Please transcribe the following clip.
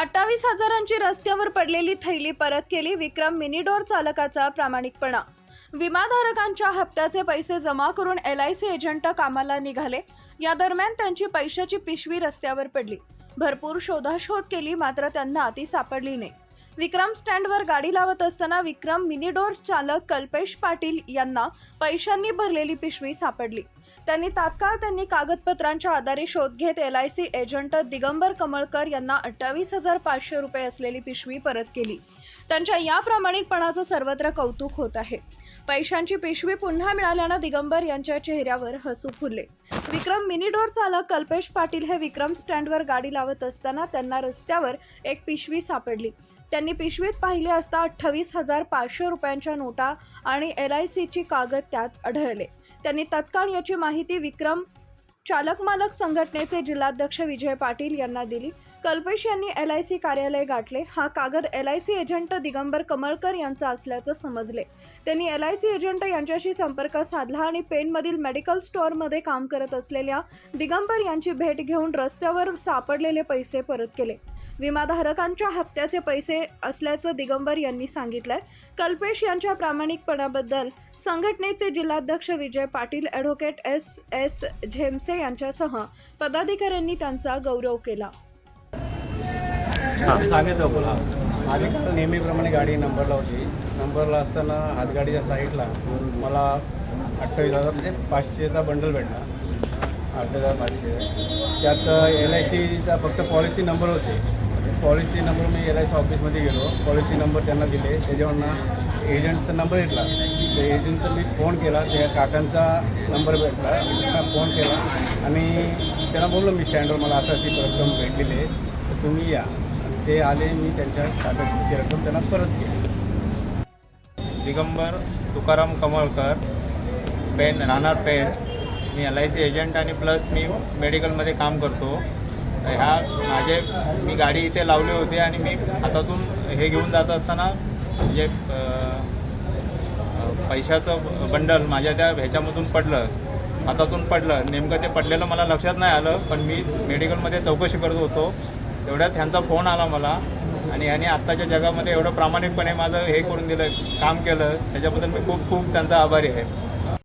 अठ्ठावीस हजारांची रस्त्यावर पडलेली थैली परत केली विक्रम मिनीडोर चालकाचा प्रामाणिकपणा. विमाधारकांच्या हप्त्याचे पैसे जमा करून एल आय सी एजंट कामाला निघाले. या दरम्यान त्यांची पैशाची पिशवी रस्त्यावर पडली. भरपूर शोधाशोध केली मात्र त्यांना ती सापडली नाही. विक्रम स्टँडवर गाडी लावत असताना विक्रम मिनीडोर चालक कल्पेश पाटील यांना पैशांनी भरलेली पिशवी सापडली. त्यांनी तात्काळ त्यांनी कागदपत्रांच्या आधारे शोध घेत L I C agent Digambar Kamalkar यांना अठ्ठावीस हजार पाचशे रुपये असलेली पिशवी परत केली. त्यांच्या या प्रामाणिकपणाचं सर्वत्र कौतुक होत आहे. पैशांची पिशवी पुन्हा मिळाल्यानं दिगंबर यांच्या चेहऱ्यावर हसू फुलले. विक्रम मिनीडोर चालक कल्पेश पाटील हे विक्रम स्टँडवर गाडी लावत असताना त्यांना रस्त्यावर एक पिशवी सापडली. त्यांनी पिशवीत पाहिले असता अठ्ठावीस हजार पाचशे रुपयांच्या नोटा आणि एल आय सीची कागद त्यात आढळले. त्यांनी तत्काळ याची माहिती विक्रम चालक मालक संघटनेचे जिल्हाध्यक्ष विजय पाटील यांना दिली. कल्पेश यांनी एल आय सी कार्यालय गाठले. हा कागद L I C agent Digambar Kamalkar यांचा असल्याचं समजले. त्यांनी एल आय सी एजंट यांच्याशी संपर्क साधला आणि पेनमधील मेडिकल स्टोअरमध्ये काम करत असलेल्या दिगंबर यांची भेट घेऊन रस्त्यावर सापडलेले पैसे परत केले. विमाधारकांच्या हप्त्याचे पैसे असल्याचं दिगंबर यांनी सांगितलंय. कल्पेश यांच्या प्रामाणिकपणाबद्दल संघटनेचे जिल्हाध्यक्ष Vijay Patil advocate S S Zemse यांच्यासह पदाधिकाऱ्यांनी त्यांचा गौरव केला. हां सांगितलं बोला. नेहमीप्रमाणे गाडी नंबरला होती. नंबरला असताना हातगाडीच्या साईडला मला अठ्ठावीस हजार म्हणजे पाचशेचा बंडल भेटला. अठ्ठावीस हजार पाचशे. त्यात एल आय सीचा फक्त पॉलिसी नंबर होते. पॉलिसी नंबर मी एल आय सी ऑफिसमध्ये गेलो. पॉलिसी नंबर त्यांना दिले. त्याच्यावरनं एजंटचा नंबर भेटला. तर एजंटचा मी फोन केला. त्या काकांचा नंबर भेटला. त्यांना फोन केला. आणि त्यांना बोललो मी स्टँडवर मला असं अशी रक्कम भेटलेली आहे. तर तुम्ही या. ते आले. मी त्यांच्या खात्याची रक्कम त्यांना परत केली. दिगंबर तुकाराम कमळकर पेन राहणार पेन. मी एल आय सी एजंट आणि प्लस मी मेडिकलमध्ये काम करतो. ह्या माझे मी गाडी इथे लावली होती आणि मी हातातून हे घेऊन जात असताना म्हणजे पैशाचं बंडल माझ्या त्या ह्याच्यामधून पडलं हातातून पडलं. नेमकं ते पडलेलं मला लक्षात नाही आलं पण मी मेडिकलमध्ये चौकशी करत होतो. तेवढ्यात ह्यांचा फोन आला मला आणि ह्याने आत्ताच्या जगामध्ये एवढं प्रामाणिकपणे माझं हे करून दिलं काम केलं. त्याच्याबद्दल मी खूप खूप त्यांचा आभारी आहे.